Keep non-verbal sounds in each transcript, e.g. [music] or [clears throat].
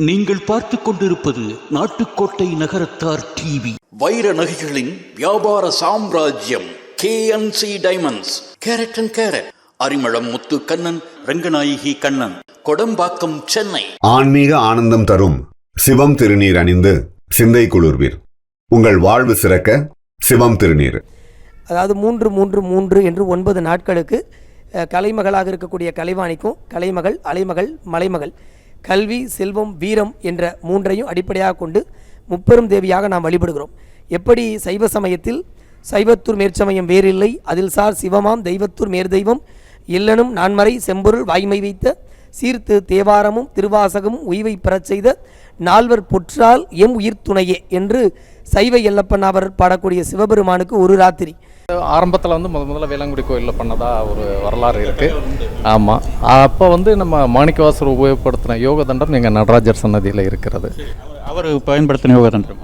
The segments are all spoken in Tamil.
நீங்கள் பார்த்துக் கொண்டிருப்பது நாட்டுக்கோட்டை நகரத்தார் டிவி. வைர நகைகளின் வியாபார சாம்ராஜ்யம் KNC diamonds carat and carat Arimalam Muthu Kannan Ranganayaki Kannan Kodambakkam Chennai. ஆன்மீக ஆனந்தம் தரும் சிவம் திருநீர் அணிந்து சிந்தை குளிர்வீர். உங்கள் வாழ்வு சிறக்க சிவம் திருநீர். அதாவது மூன்று மூன்று மூன்று என்று ஒன்பது நாட்களுக்கு கலைமகளாக இருக்கக்கூடிய கலைவாணிக்கும் கலைமகள் அலைமகள் மலைமகள் கல்வி செல்வம் வீரம் என்ற மூன்றையும் அடிப்படையாக கொண்டு முப்பெரும் தேவியாக நாம் வழிபடுகிறோம். எப்படி சைவ சமயத்தில் சைவத்தூர் மேற்சமயம் வேறில்லை அதில் சார் சிவமாம் தெய்வத்தூர் மேற்தெய்வம் இல்லனும் நான்மறை செம்பொருள் வாய்மை வைத்த சீர்த்து தேவாரமும் திருவாசகமும் உய்வை பெறச் செய்த நால்வர் பொற்றால் எம் உயிர் துணையே என்று சைவ எல்லப்பன் அவர் பாடக்கூடிய சிவபெருமானுக்கு ஒரு ராத்திரி. ஆரம்பத்தில் வந்து முத முதல்ல வேளாங்குடி கோயிலில் பண்ணதா ஒரு வரலாறு இருக்குது ஆமாம் அப்போ வந்து நம்ம மாணிக்கவாசர் உபயோகப்படுத்தின யோக தண்டம் எங்கள் நடராஜர் சன்னதியில் இருக்கிறது. அவர் பயன்படுத்தின யோக தந்திரம்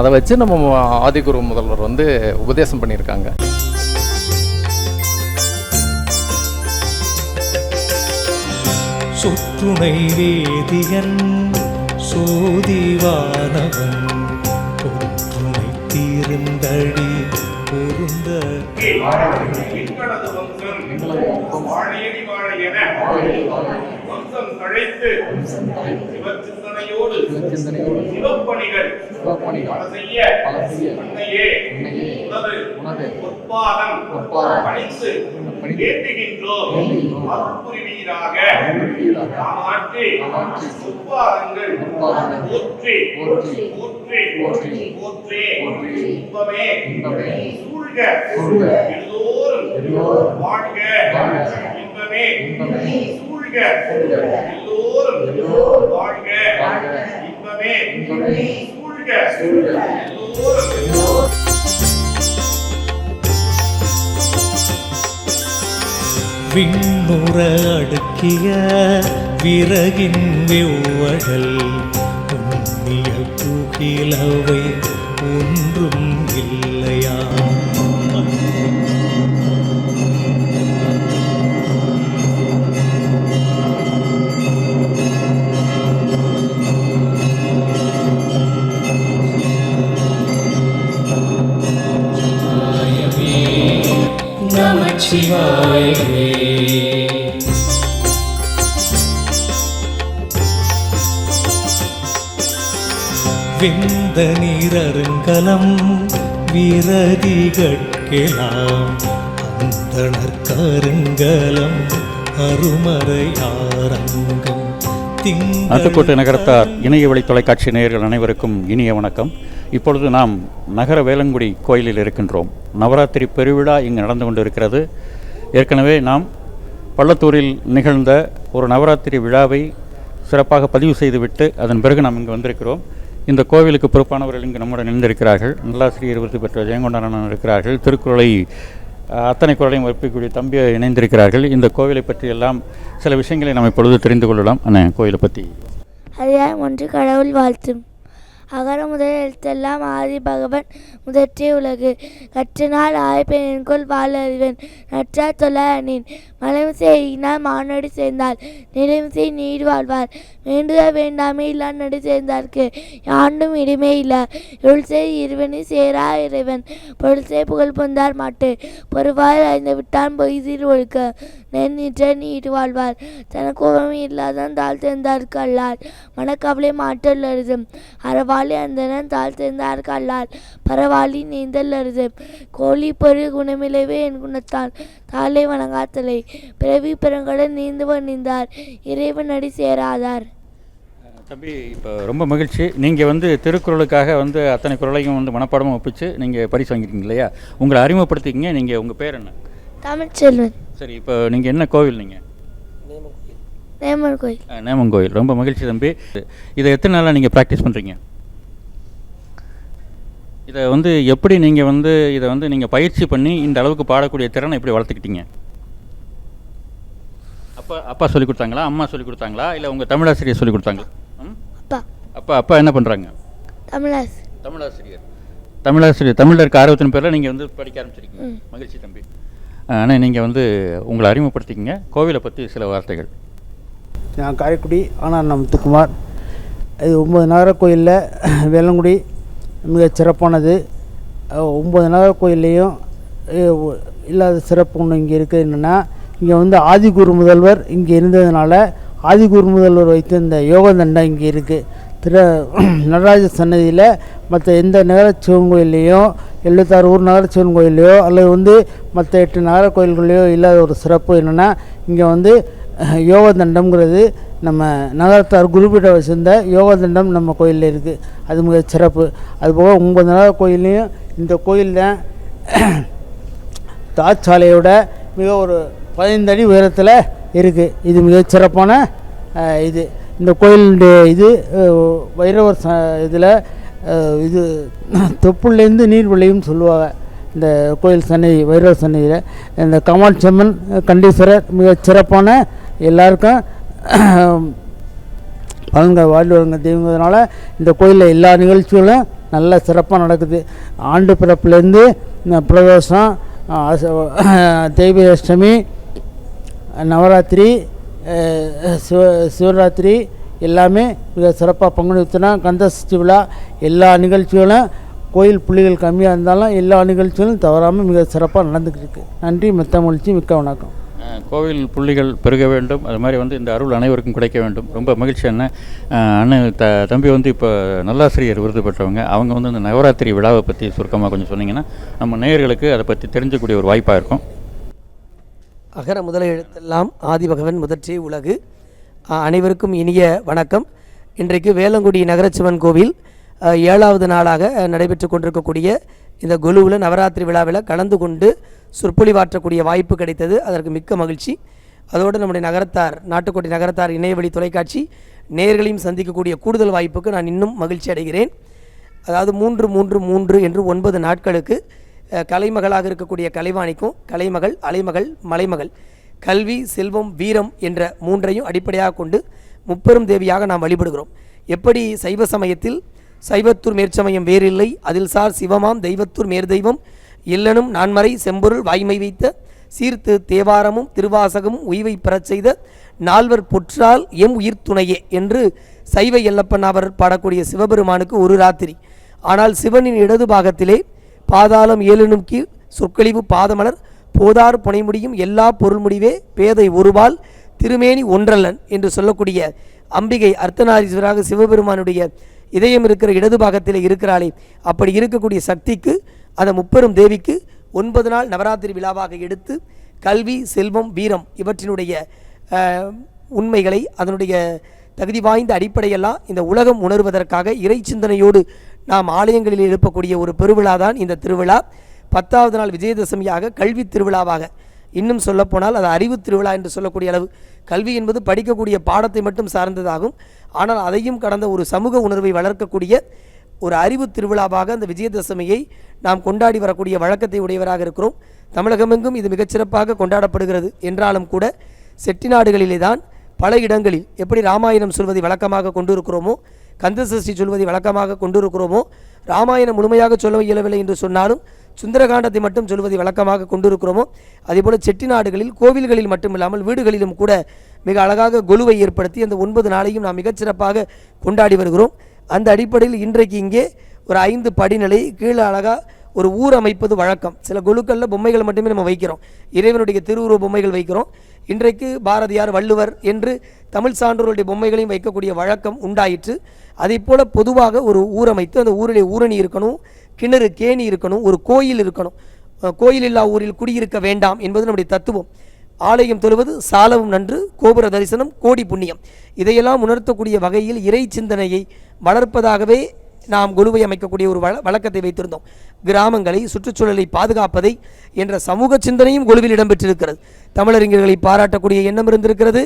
அதை வச்சு நம்ம ஆதிகுரு முதல்வர் வந்து உபதேசம் பண்ணியிருக்காங்க. சுற்றுனை வேதியன் சோதிவானவன் தீர்ந்தடி பொருந்த எங்களது வம்சம் தழைத்து சிவச்சிந்தனையோடு சிவப்பணிகள் பல செய்ய அன்னையே உனது உற்பாதம் பணித்து வேண்டுகின்றோம் அருள் புரிவீராக காமாற்றி உற்பாதங்கள் போற்றி போற்றி போற்றி இன்பமே. சூழ்க. எல்லோரும் வாழ்க. இன்பமே. சூழ்க. எல்லோரும். வாழ்க. വിണ്ണുറ അടുക്കിയ വിറകിൻ വെവ്വഴൽ ഉണ്ണിയ കുകിലവേ ഉണ്ണി நீரருங்கலம் விரதிகட்கெலாம். அந்தணர் கருங்கலம் அருமறையாரங்கம் நாட்டுக்கோட்டை நகரத்தார் இணைய வழி தொலைக்காட்சி நேயர்கள் அனைவருக்கும் இனிய வணக்கம். இப்பொழுது நாம் நகர வேலங்குடி கோயிலில் இருக்கின்றோம். நவராத்திரி பெருவிழா இங்கு நடந்து கொண்டிருக்கிறது. ஏற்கனவே நாம் பள்ளத்தூரில் நிகழ்ந்த ஒரு நவராத்திரி விழாவை சிறப்பாக பதிவு செய்துவிட்டு அதன் பிறகு நாம் இங்கு வந்திருக்கிறோம். இந்த கோவிலுக்கு பொறுப்பானவர்கள் இங்கு நம்முடன் இணைந்திருக்கிறார்கள் நல்லாசிரியர் விருது பெற்ற ஜெயங்கொண்டானன் இருக்கிறார்கள். திருக்குறளை அத்தனை குரலையும் ஒப்பிக்கூடிய தம்பி இணைந்திருக்கிறார்கள். இந்த கோவிலை பற்றி எல்லாம் சில விஷயங்களை நாம் இப்பொழுது தெரிந்து கொள்ளலாம். அந்த கோயிலை பற்றி. அதிகாரம் ஒன்று கடவுள் வாழ்த்தும். அகர முதல் எழுத்தெல்லாம் ஆதி பகவன் முதற்றே உலகு. கற்றனால் ஆய்ப்பெண்கொள் வாழ அறிவன் நற்றா தொல்ல அணின். மலைமிசை எய்கினால் மானடி சேர்ந்தால் நிலைமிசை நீர் வாழ்வார். வேண்டுத வேண்டாமே இல்லா நடு சேர்ந்தார்க்கு. யாண்டும் இடிமே இல்லை. இருள் செய் இருவனி சேரா இறைவன். பொருள் செய் புகழ் பொந்தார் மாட்டு. பொறுவாய் அறிந்து விட்டான் பொய்தீர் ஒழுக்க. நின்ற நீர் வாழ்வார். தனக்கோபமே இல்லாதான் தாழ் சேர்ந்தார்க்கு அல்லார். மனக்கவலை மாற்றல் அருதும். அறவாளி அந்தனன் தாழ் தேர்ந்தார்க்கு அல்லார் பரவாளி நீந்தல் அருதும். கோழி பொரு குணமிலைவே என் குணத்தான் தாளை வணங்காத்தலை. பிறவி பெருங்கடன் நீந்துவன் நீந்தார். இறைவன் அடி சேராதார். தம்பி இப்போ ரொம்ப மகிழ்ச்சி. நீங்கள் வந்து திருக்குறளுக்காக வந்து அத்தனை குரலையும் வந்து மனப்பாடமாக ஒப்பிச்சு நீங்கள் பரிசு வாங்கியிருக்கீங்க இல்லையா? உங்களை அறிமுகப்படுத்திக்கிங்க. நீங்கள் உங்கள் பேர் என்ன? தமிழ்ச்செல்வன் சரி இப்போ நீங்கள் என்ன கோவில் நீங்கள் நேமன் கோயில். நேமன் கோயில் ரொம்ப மகிழ்ச்சி தம்பி. இதை எத்தனை நாளாக நீங்கள் ப்ராக்டிஸ் பண்ணுறீங்க இதை வந்து எப்படி நீங்கள் வந்து இதை வந்து நீங்கள் பயிற்சி பண்ணி இந்த அளவுக்கு பாடக்கூடிய திறனை எப்படி வளர்த்துக்கிட்டீங்க? அப்பா அப்பா சொல்லி கொடுத்தாங்களா? அம்மா சொல்லி கொடுத்தாங்களா? இல்லை உங்கள் தமிழாசிரியர் சொல்லி கொடுத்தாங்களா? ம்? அப்பா. அப்பா அப்பா என்ன பண்ணுறாங்க தமிழாஸ் தமிழாசிரியர். தமிழாசிரியர் தமிழில் இருக்க ஆர்வத்தின் பேரில் நீங்கள் வந்து படிக்க ஆரம்பிச்சிருக்கீங்க. மகிழ்ச்சி தம்பி. ஆனால் நீங்கள் வந்து உங்களை அறிமுகப்படுத்திக்கிங்க. கோவிலை பற்றி சில வார்த்தைகள். நான் காரைக்குடி ஆனால் நான் முத்துக்குமார் இது ஒம்பது நகர கோயிலில் வேளங்குடி மிகச் சிறப்பானது. ஒம்பது நகர கோயில்லையும் இல்லாத சிறப்பு ஒன்று இங்கே இருக்குது என்னென்னா இங்கே வந்து ஆதிகுரு முதல்வர் இங்கே இருந்ததுனால ஆதிகுரு முதல்வர் வைத்த இந்த யோக தண்டம் இங்கே இருக்குது திரு [clears throat] நடராஜ சன்னதியில் மற்ற எந்த நகர சிவன் கோயில்லையும் எழுபத்தாறு ஊர் நகர சிவன் கோயில்லையோ அல்லது வந்து மற்ற எட்டு நகர கோயில்கள்லையோ இல்லாத ஒரு சிறப்பு என்னென்னா இங்கே வந்து அஹ், யோக தண்டம்ங்கிறது நம்ம நகரத்தார் குறிப்பிட்ட வச்சிருந்த யோக தண்டம் நம்ம கோயிலில் இருக்குது அது மிக சிறப்பு. அதுபோக ஒன்பது நகர கோயில்லையும் இந்த கோயில் தான் மிக ஒரு பதினைந்து அடி உயரத்தில் இருக்குது இது மிக சிறப்பான இது. இந்த கோயிலுடைய இது வைரவர் ச இதில் இது தொப்புலேருந்து நீர் விளையும் சொல்லுவாங்க. இந்த கோயில் சன்னதி வைரவர் சன்னதியில். இந்த கமால் செம்மன் கண்டீஸ்வரர் மிக சிறப்பான எல்லாருக்கும் பழங்கள் வாழ்ந்து வருங்க தெய்வங்கிறதுனால இந்த கோயிலில் எல்லா நிகழ்ச்சிகளும் நல்ல சிறப்பாக நடக்குது. ஆண்டு பிறப்புலேருந்து பிரதோஷம் அஹ், தெய்வ அஷ்டமி நவராத்திரி சிவ சிவராத்திரி எல்லாமே மிக சிறப்பாக பங்குனி உத்திரம் கந்த சஷ்டி விழா எல்லா நிகழ்ச்சிகளும் கோயில் புள்ளிகள் கம்மியாக இருந்தாலும் எல்லா நிகழ்ச்சிகளும் தவறாமல் மிக சிறப்பாக நடந்துக்கிட்டு இருக்குது நன்றி மித்த மகிழ்ச்சி மிக்க வணக்கம். கோவில் புள்ளிகள் பெருக வேண்டும். அது மாதிரி வந்து இந்த அருள் அனைவருக்கும் கிடைக்க வேண்டும். ரொம்ப மகிழ்ச்சி அண்ணன் அண்ணன் த தம்பி வந்து இப்போ நல்லாசிரியர் விருது பெற்றவங்க. அவங்க வந்து இந்த நவராத்திரி விழாவை பற்றி சுருக்கமாக கொஞ்சம் சொன்னீங்கன்னா நம்ம நேயர்களுக்கு அதை பற்றி தெரிஞ்சக்கூடிய ஒரு வாய்ப்பாக இருக்கும். அகர முதல எழுத்தெல்லாம் ஆதிபகவன் முதற்சி உலகு. அனைவருக்கும் இனிய வணக்கம். இன்றைக்கு வேலங்குடி நகரச்சிவன் கோவில் ஏழாவது நாளாக நடைபெற்று கொண்டிருக்கக்கூடிய இந்த குலுவில் நவராத்திரி விழாவில் கலந்து கொண்டு சொற்பொழிவாற்றக்கூடிய வாய்ப்பு கிடைத்தது. அதற்கு மிக்க மகிழ்ச்சி. அதோடு நம்முடைய நகரத்தார் நாட்டுக்கோட்டை நகரத்தார் இணையவழி தொலைக்காட்சி நேர்களையும் சந்திக்கக்கூடிய கூடுதல் வாய்ப்புக்கு நான் இன்னும் மகிழ்ச்சி அடைகிறேன். அதாவது மூன்று மூன்று மூன்று என்று ஒன்பது நாட்களுக்கு கலைமகளாக இருக்கக்கூடிய கலைவாணிக்கும் கலைமகள் அலைமகள் மலைமகள் கல்வி செல்வம் வீரம் என்ற மூன்றையும் அடிப்படையாக கொண்டு முப்பெரும் தேவியாக நாம் வழிபடுகிறோம். எப்படி சைவ சமயத்தில் சைவத்தூர் மேற்சமயம் வேறில்லை அதில் சார் சிவமாம் தெய்வத்தூர் மேற்தெய்வம் இல்லனும் நான்மறை செம்பொருள் வாய்மை வைத்த சீர்த்து தேவாரமும் திருவாசகமும் உய்வை பெறச் செய்த நால்வர் பொற்றால் எம் உயிர் துணையே என்று சைவ எல்லப்பன் அவர் பாடக்கூடிய சிவபெருமானுக்கு ஒரு ராத்திரி. ஆனால் சிவனின் இடது பாகத்திலே பாதாளம் ஏழெனும் கீழ் சொற்கழிவு பாதமலர் போதார் புனைமுடியும் எல்லா பொருள் முடிவே பேதை ஒருவாள் திருமேனி ஒன்றல்லன் என்று சொல்லக்கூடிய அம்பிகை அர்த்தநாரீஸ்வராக சிவபெருமானுடைய இதயம் இருக்கிற இடது பாகத்தில் இருக்கிறாளே. அப்படி இருக்கக்கூடிய சக்திக்கு அந்த முப்பெரும் தேவிக்கு ஒன்பது நாள் நவராத்திரி விழாவாக எடுத்து கல்வி செல்வம் வீரம் இவற்றினுடைய உண்மைகளை அதனுடைய தகுதி வாய்ந்த அடிப்படையெல்லாம் இந்த உலகம் உணர்வதற்காக இறை சிந்தனையோடு நாம் ஆலயங்களில் எழுப்பக்கூடிய ஒரு பெருவிழா தான் இந்த திருவிழா. பத்தாவது நாள் விஜயதசமியாக கல்வி திருவிழாவாக. இன்னும் சொல்லப்போனால் அது அறிவு திருவிழா என்று சொல்லக்கூடிய அளவு. கல்வி என்பது படிக்கக்கூடிய பாடத்தை மட்டும் சார்ந்ததாகும். ஆனால் அதையும் கடந்த ஒரு சமூக உணர்வை வளர்க்கக்கூடிய ஒரு அறிவு திருவிழாவாக அந்த விஜயதசமியை நாம் கொண்டாடி வரக்கூடிய வழக்கத்தை உடையவராக இருக்கிறோம். தமிழகமெங்கும் இது மிகச்சிறப்பாக கொண்டாடப்படுகிறது. என்றாலும் கூட செட்டிநாடுகளிலே தான் பல இடங்களில் எப்படி ராமாயணம் சொல்வதை வழக்கமாக கொண்டிருக்கிறோமோ கந்த சஷ்டி சொல்வதை வழக்கமாக கொண்டிருக்கிறோமோ ராமாயணம் முழுமையாக சொல்ல இயலவில்லை என்று சொன்னாலும் சுந்தரகாண்டத்தை மட்டும் சொல்வதை வழக்கமாக கொண்டிருக்கிறோமோ அதேபோல் செட்டிநாடுகளில் கோவில்களில் மட்டுமில்லாமல் வீடுகளிலும் கூட மிக அழகாக கொலுவை ஏற்படுத்தி அந்த ஒன்பது நாளையும் நாம் மிகச்சிறப்பாக கொண்டாடி வருகிறோம். அந்த அடிப்படையில் இன்றைக்கு இங்கே ஒரு ஐந்து படிநிலை கீழே அழகாக ஒரு ஊர் அமைப்பது வழக்கம். சில குழுக்களில் பொம்மைகள் மட்டுமே நம்ம வைக்கிறோம். இறைவனுடைய திருவுருவ பொம்மைகள் வைக்கிறோம். இன்றைக்கு பாரதியார் வள்ளுவர் என்று தமிழ் சான்றோருடைய பொம்மைகளையும் வைக்கக்கூடிய வழக்கம் உண்டாயிற்று. அதைப் போல் பொதுவாக ஒரு ஊர் அமைத்து அந்த ஊரிலே ஊரணி இருக்கணும் கிணறு கேணி இருக்கணும் ஒரு கோயில் இருக்கணும். கோயில் இல்லா ஊரில் குடியிருக்க வேண்டாம் என்பது நம்முடைய தத்துவம். ஆலயம் தொழுவது சாலவும் நன்று கோபுர தரிசனம் கோடி புண்ணியம். இதையெல்லாம் உணர்த்தக்கூடிய வகையில் இறை சிந்தனையை வளர்ப்பதாகவே நாம் குழுவை அமைக்கக்கூடிய ஒரு வழ வழக்கத்தை வைத்திருந்தோம். கிராமங்களை சுற்றுச்சூழலை பாதுகாப்பதை என்ற சமூக சிந்தனையும் குழுவில் இடம்பெற்றிருக்கிறது. தமிழறிஞர்களை பாராட்டக்கூடிய எண்ணம் இருந்திருக்கிறது.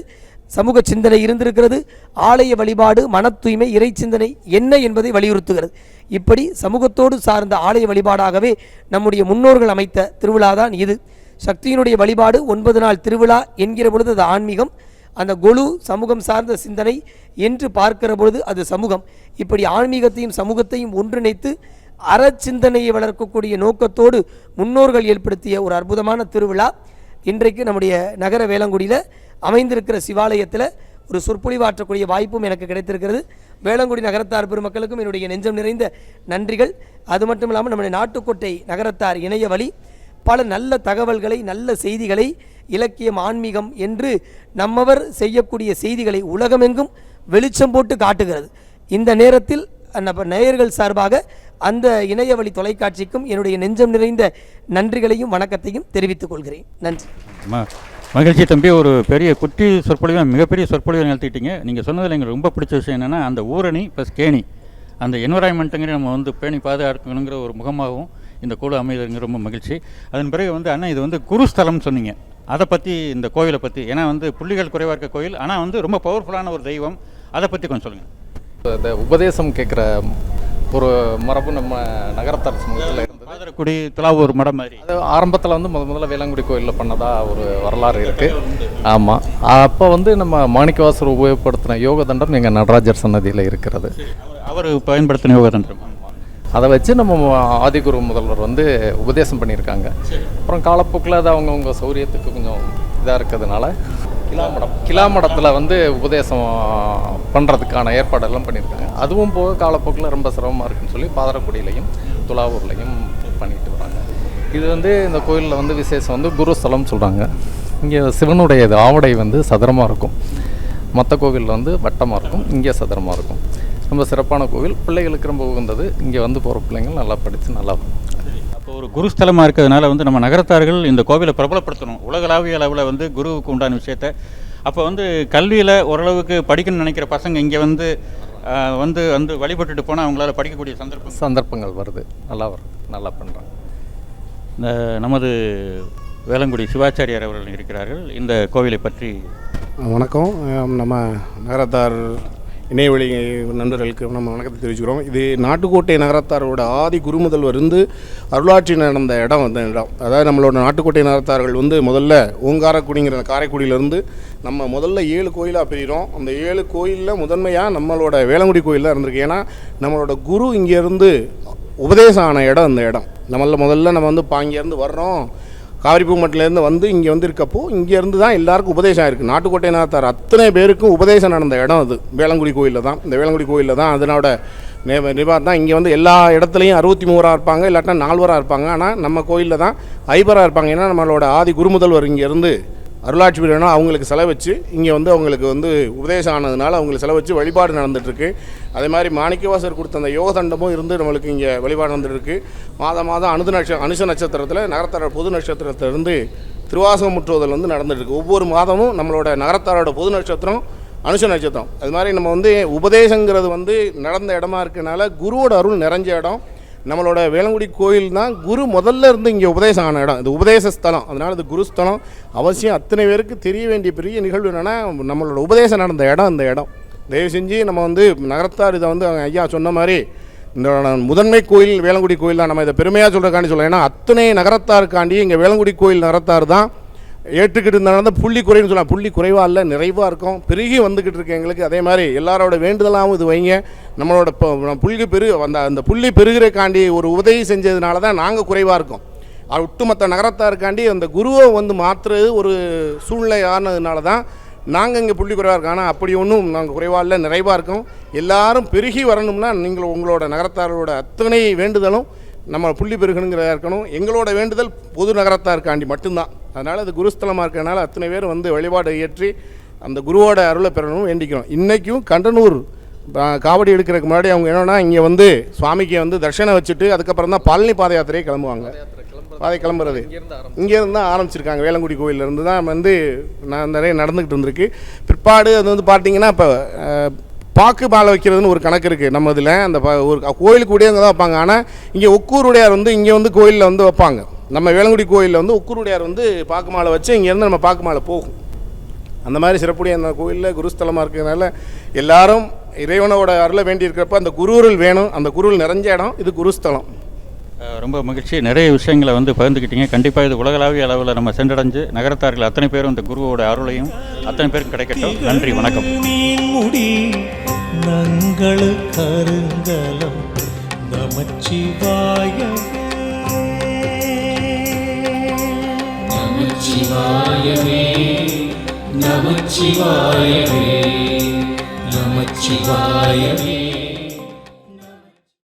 சமூக சிந்தனை இருந்திருக்கிறது. ஆலய வழிபாடு மன தூய்மை இறை சிந்தனை என்ன என்பதை வலியுறுத்துகிறது. இப்படி சமூகத்தோடு சார்ந்த ஆலய வழிபாடாகவே நம்முடைய முன்னோர்கள் அமைத்த திருவிழாதான் இது. சக்தியினுடைய வழிபாடு ஒன்பது நாள் திருவிழா என்கிற பொழுது அது ஆன்மீகம். அந்த கொலு சமூகம் சார்ந்த சிந்தனை என்று பார்க்கிற பொழுது அது சமூகம். இப்படி ஆன்மீகத்தையும் சமூகத்தையும் ஒன்றிணைத்து அறச்சிந்தனையை வளர்க்கக்கூடிய நோக்கத்தோடு முன்னோர்கள் ஏற்படுத்திய ஒரு அற்புதமான திருவிழா. இன்றைக்கு நம்முடைய நகர வேளங்குடியில் அமைந்திருக்கிற சிவாலயத்தில் ஒரு சொற்பொழிவாற்றக்கூடிய வாய்ப்பும் எனக்கு கிடைத்திருக்கிறது. வேளங்குடி நகரத்தார் பெருமக்களுக்கும் என்னுடைய நெஞ்சம் நிறைந்த நன்றிகள். அது மட்டும் இல்லாமல் நம்முடைய நாட்டுக்கோட்டை நகரத்தார் இணைய வழி பல நல்ல தகவல்களை நல்ல செய்திகளை இலக்கியம் ஆன்மீகம் என்று நம்மவர் செய்யக்கூடிய செய்திகளை உலகமெங்கும் வெளிச்சம் போட்டு காட்டுகிறது. இந்த நேரத்தில் நம்ம நேயர்கள் சார்பாக அந்த இணையவழி தொலைக்காட்சிக்கும் என்னுடைய நெஞ்சம் நிறைந்த நன்றிகளையும் வணக்கத்தையும் தெரிவித்துக் கொள்கிறேன். நன்றி. ம மகிழ்ச்சி தம்பி. ஒரு பெரிய குட்டி சொற்பொழிவை மிகப்பெரிய சொற்பொழிவை நிகழ்த்திட்டீங்க. நீங்கள் சொன்னதில் எங்களுக்கு ரொம்ப பிடிச்ச விஷயம் என்னென்னா அந்த ஊரணி ப்ளஸ் கேணி. அந்த என்வரான்மெண்ட்டுங்கிற நம்ம வந்து பேணி பாதுகாக்கணுங்கிற ஒரு முகமாகவும் இந்த குழு அமைதுங்கிற ரொம்ப மகிழ்ச்சி. அதன் பிறகு வந்து அண்ணா இது வந்து குருஸ்தலம்னு சொன்னீங்க. அதை பற்றி இந்த கோவிலை பற்றி ஏன்னா வந்து புள்ளிகள் குறைவாக இருக்க கோயில் ஆனால் வந்து ரொம்ப பவர்ஃபுல்லான ஒரு தெய்வம். அதை பற்றி கொஞ்சம் சொல்லுங்கள் இந்த உபதேசம் கேட்குற ஒரு மரபு நம்ம நகரத்தார் சமூகத்தில் இருந்தது. பாதரக்குடி துலாவூர் மடம் மாதிரி. அது ஆரம்பத்தில் வந்து முத முதல்ல வேளாங்குடி கோயிலில் பண்ணதா ஒரு வரலாறு இருக்குது ஆமாம் அப்போ வந்து நம்ம மாணிக்கவாசர் உபயோகப்படுத்தின யோக தண்டம் எங்கள் நடராஜர் சன்னதியில் இருக்கிறது. அவர் பயன்படுத்தின யோகதந்திரம் அதை வச்சு நம்ம ஆதிகுரு முதல்வர் வந்து உபதேசம் பண்ணியிருக்காங்க. அப்புறம் காலப்போக்கில் அது அவங்கவுங்க சௌரியத்துக்கு கொஞ்சம் இதாக இருக்கிறதுனால கிலாமடம் கிலாமடத்தில் வந்து உபதேசம் பண்ணுறதுக்கான ஏற்பாடெல்லாம் பண்ணியிருக்காங்க. அதுவும் போக காலப்போக்கில் ரொம்ப சிரமமாக இருக்குன்னு சொல்லி பாதரக்குடியிலையும் துலாவூர்லையும் பண்ணிட்டு வராங்க. இது வந்து இந்த கோயிலில் வந்து விசேஷம் வந்து குருஸ்தலம்னு சொல்கிறாங்க இங்கே சிவனுடைய ஆவடை வந்து சதுரமாக இருக்கும். மற்ற கோவிலில் வந்து வட்டமாக இருக்கும். இங்கே சதுரமாக இருக்கும். ரொம்ப சிறப்பான கோவில். பிள்ளைகளுக்கு ரொம்ப உகந்தது. இங்கே வந்து போகிற பிள்ளைங்கள் நல்லா படித்து நல்லா அப்போ ஒரு குருஸ்தலமாக இருக்கிறதுனால வந்து நம்ம நகரத்தார்கள் இந்த கோவிலை பிரபலப்படுத்தணும். உலகளாவிய அளவில் வந்து குருவுக்கு உண்டான விஷயத்த. அப்போ வந்து கல்வியில் ஓரளவுக்கு படிக்கணும்னு நினைக்கிற பசங்க இங்கே வந்து வந்து வந்து வழிபட்டுட்டு போனால் அவங்களால படிக்கக்கூடிய சந்தர்ப்பம் சந்தர்ப்பங்கள் வருது. நல்லா வருது. நல்லா பண்ணுறாங்க இந்த நமது வேளங்குடி சிவாச்சாரியார் அவர்கள் இருக்கிறார்கள். இந்த கோவிலை பற்றி வணக்கம். நம்ம நகரத்தார் இணையவழி நண்பர்களுக்கு நம்ம வணக்கத்தை தெரிவிச்சுக்கிறோம். இது நாட்டுக்கோட்டை நகரத்தாரோட ஆதி குருமுதல்வர் இருந்து அருளாட்சி நடந்த இடம் அந்த இடம். அதாவது நம்மளோட நாட்டுக்கோட்டை நகரத்தார்கள் வந்து முதல்ல ஓங்காரக்குடிங்கிற காரைக்குடியிலேருந்து நம்ம முதல்ல ஏழு கோயிலாக பிரிகிறோம் அந்த ஏழு கோயிலில் முதன்மையாக நம்மளோட வேளங்குடி கோயில் தான் இருந்திருக்கு. ஏன்னா நம்மளோட குரு இங்கேருந்து உபதேசம் ஆன இடம் அந்த இடம். நம்மள முதல்ல நம்ம வந்து பாங்கியிருந்து வர்றோம். காவிரிப்பூமட்டிலேருந்து வந்து இங்கே வந்து இருக்கப்போ இங்கேருந்து தான் எல்லாருக்கும் உபதேசம் இருக்குது நாட்டுக்கோட்டை நாத்தார் அத்தனை பேருக்கும் உபதேசம் நடந்த இடம் அது. வேளங்குடி கோயிலில் தான் இந்த வேளங்குடி கோயிலில் தான் அதனோட நே நிபார் தான் இங்கே வந்து எல்லா இடத்துலையும் அறுபத்தி மூவராக இருப்பாங்க இல்லாட்டினா நால்வராக இருப்பாங்க. ஆனால் நம்ம கோயிலில் தான் ஐபராக இருப்பாங்க. ஏன்னா நம்மளோட ஆதி குருமுதல்வர் இங்கேருந்து அருளாட்சி பீடம்னா அவங்களுக்கு செலவச்சு இங்கே வந்து அவங்களுக்கு வந்து உபதேசம் ஆனதுனால அவங்களுக்கு செலவச்சு வழிபாடு நடந்துட்டுருக்கு. அதே மாதிரி மாணிக்கவாசர் கொடுத்த அந்த யோக தண்டமும் இருந்து நம்மளுக்கு இங்கே வழிபாடு நடந்துட்டுருக்கு. மாதம் மாதம் அனுத நட்ச அனுச நட்சத்திரத்தில் நகரத்தார பொது நட்சத்திரத்திலிருந்து திருவாசகம் முற்றுவதல் வந்து நடந்துட்டுருக்கு. ஒவ்வொரு மாதமும் நம்மளோட நகரத்தாரோட பொது நட்சத்திரம் அனுஷ நட்சத்திரம். அது மாதிரி நம்ம வந்து உபதேசங்கிறது வந்து நடந்த இடமா இருக்கனால குருவோட அருள் நிறைஞ்ச இடம். நம்மளோட வேளங்குடி கோயில் தான் குரு முதல்ல இருந்து இங்கே உபதேசம் ஆன இடம். இது உபதேச ஸ்தலம். அதனால் இது குருஸ்தலம் அவசியம் அத்தனை பேருக்கு தெரிய வேண்டிய பெரிய நிகழ்வு என்னென்னா நம்மளோட உபதேசம் நடந்த இடம் இந்த இடம். தயவு செஞ்சு நம்ம வந்து நகரத்தார் இதை வந்து அவங்க ஐயா சொன்ன மாதிரி இந்த முதன்மை கோயில் வேளங்குடி கோயில் தான் நம்ம இதை பெருமையாக சொல்கிறக்காண்டி சொல்லலாம். ஏன்னா அத்தனை நகரத்தாருக்காண்டி இங்கே வேளங்குடி கோயில் நகரத்தார் தான் ஏற்றுக்கிட்டு இருந்தாலும் புள்ளி குறைன்னு சொல்லலாம். புள்ளி குறைவாக இல்லை நிறைவாக இருக்கும். பெருகி வந்துக்கிட்டு இருக்கு எங்களுக்கு. அதே மாதிரி எல்லாரோட வேண்டுதலாகவும் இது வைங்க. நம்மளோட இப்போ புள்ளி பெரு அந்த அந்த புள்ளி பெருகிறக்காண்டி ஒரு உதவி செஞ்சதுனால தான் நாங்கள் குறைவாக இருக்கோம். அது ஒட்டுமொத்த நகரத்தாருக்காண்டி அந்த குருவை வந்து மாற்றுறது ஒரு சூழ்நிலை ஆனதுனால தான் நாங்கள் இங்கே புள்ளி குறைவாக இருக்கோம். ஆனால் அப்படி ஒன்றும் நாங்கள் குறைவாக இல்லை நிறைவாக இருக்கோம். எல்லாரும் பெருகி வரணும்னா நீங்கள் உங்களோட நகரத்தாரோட அத்தனை வேண்டுதலும் நம்ம புள்ளி பெருகணுங்கிறதா இருக்கணும். எங்களோட வேண்டுதல் பொது நகரத்தாருக்காண்டி மட்டும்தான். அதனால் அது குருஸ்தலமாக இருக்கிறனால அத்தனை பேர் வந்து வழிபாடு இயற்றி அந்த குருவோட அருளை பெறணும் வேண்டிக்கிறோம். இன்றைக்கும் கண்டனூர் காவடி எடுக்கிறதுக்கு முன்னாடி அவங்க என்னன்னா இங்கே வந்து சுவாமிக்கு வந்து தர்ஷனம் வச்சுட்டு அதுக்கப்புறம் தான் பழனி பாத யாத்திரையை கிளம்புவாங்க. பாதை கிளம்புறது. இங்கேருந்து தான் ஆரம்பிச்சிருக்காங்க. வேளங்குடி கோயிலேருந்து தான் வந்து நான் நிறைய நடந்துக்கிட்டு இருந்திருக்கு. பிற்பாடு அது வந்து பார்த்தீங்கன்னா இப்போ பாக்கு மாலை வைக்கிறதுன்னு ஒரு கணக்கு இருக்குது நம்ம இதில். அந்த ஒரு கோயிலுக்கு கூடிய தான் வைப்பாங்க. ஆனால் இங்கே ஒக்கூருடையார் வந்து இங்கே வந்து கோயிலில் வந்து வைப்பாங்க. நம்ம வேளங்குடி கோயிலில் வந்து ஒக்கூருடையார் வந்து பாக்கு மாலை வச்சு இங்கேருந்து நம்ம பாக்கு மாலை போகும். அந்த மாதிரி சிறப்புடைய அந்த கோயிலில் குருஸ்தலமாக இருக்கிறதுனால எல்லாரும் இறைவனோட அருளை வேண்டி இருக்கிறப்ப அந்த குருவருள் வேணும். அந்த குருள் நிறைஞ்ச இடம் இது குருஸ்தலம். ரொம்ப மகிழ்ச்சி. நிறைய விஷயங்களை வந்து பகிர்ந்துக்கிட்டீங்க. கண்டிப்பாக இது உலகளாவிய அளவில் நம்ம சென்றடைஞ்சு நகரத்தார்கள் அத்தனை பேரும் இந்த குருவோட அருளையும் அத்தனை பேருக்கும் கிடைக்கட்டும். நன்றி வணக்கம். மீன்முடி நமச்சிவாயவே நமச்சிவாயவே நமச்சிவாயவே.